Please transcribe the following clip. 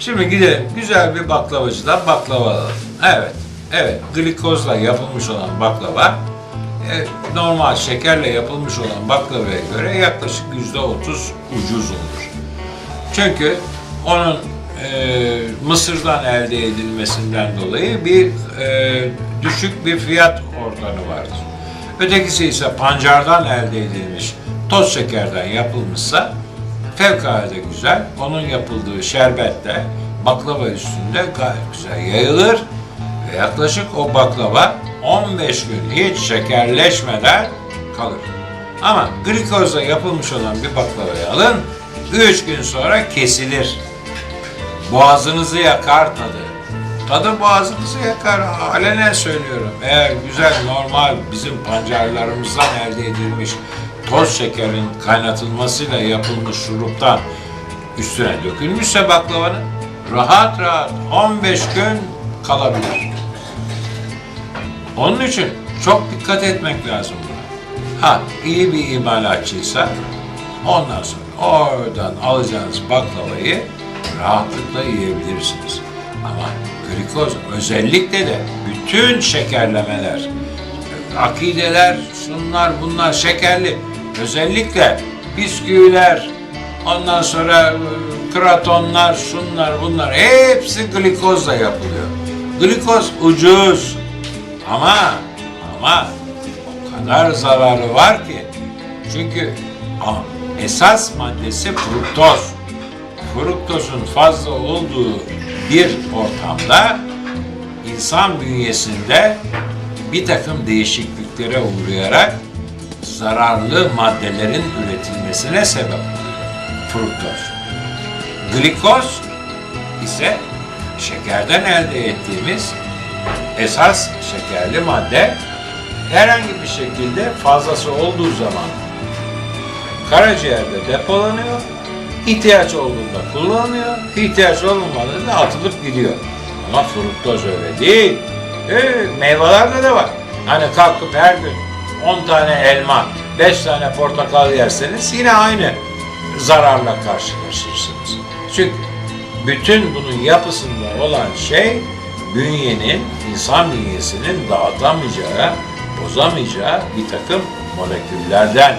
Şimdi gidelim güzel bir baklavacıdan baklava alalım. Evet, evet glikozla yapılmış olan baklava e, normal şekerle yapılmış olan baklavaya göre yaklaşık yüzde otuz ucuz olur. Çünkü onun e, Mısır'dan elde edilmesinden dolayı bir e, düşük bir fiyat oranı vardır. Ötekisi ise pancardan elde edilmiş toz şekerden yapılmışsa fevkalade güzel. Onun yapıldığı şerbet de baklava üstünde gayet güzel yayılır ve yaklaşık o baklava 15 gün hiç şekerleşmeden kalır. Ama glikozla yapılmış olan bir baklavayı alın, 3 gün sonra kesilir. Boğazınızı yakar tadı. Tadı boğazınızı yakar. Alenen söylüyorum. Eğer güzel, normal bizim pancarlarımızdan elde edilmiş toz şekerin kaynatılmasıyla yapılmış şuruptan üstüne dökülmüşse baklavanın rahat rahat 15 gün kalabilir. Onun için çok dikkat etmek lazım buna. Ha iyi bir imalatçıysa ondan sonra oradan alacağınız baklavayı rahatlıkla yiyebilirsiniz. Ama glikoz özellikle de bütün şekerlemeler, akideler, şunlar bunlar şekerli. Özellikle bisküviler, ondan sonra e, kratonlar, şunlar bunlar hepsi glikozla yapılıyor. Glikoz ucuz ama ama o kadar zararı var ki. Çünkü esas maddesi fruktoz. Fruktozun fazla olduğu bir ortamda insan bünyesinde bir takım değişikliklere uğrayarak zararlı maddelerin üretilmesine sebep oluyor. Fruktoz. Glikoz ise şekerden elde ettiğimiz esas şekerli madde herhangi bir şekilde fazlası olduğu zaman karaciğerde depolanıyor, ihtiyaç olduğunda kullanılıyor, ihtiyaç olmamadığında atılıp gidiyor. Ama fruktoz öyle değil. Ee, meyvelerde de var. Hani kalkıp her gün 10 tane elma, 5 tane portakal yerseniz yine aynı zararla karşılaşırsınız. Çünkü bütün bunun yapısında olan şey bünyenin, insan bünyesinin dağıtamayacağı, bozamayacağı bir takım moleküllerden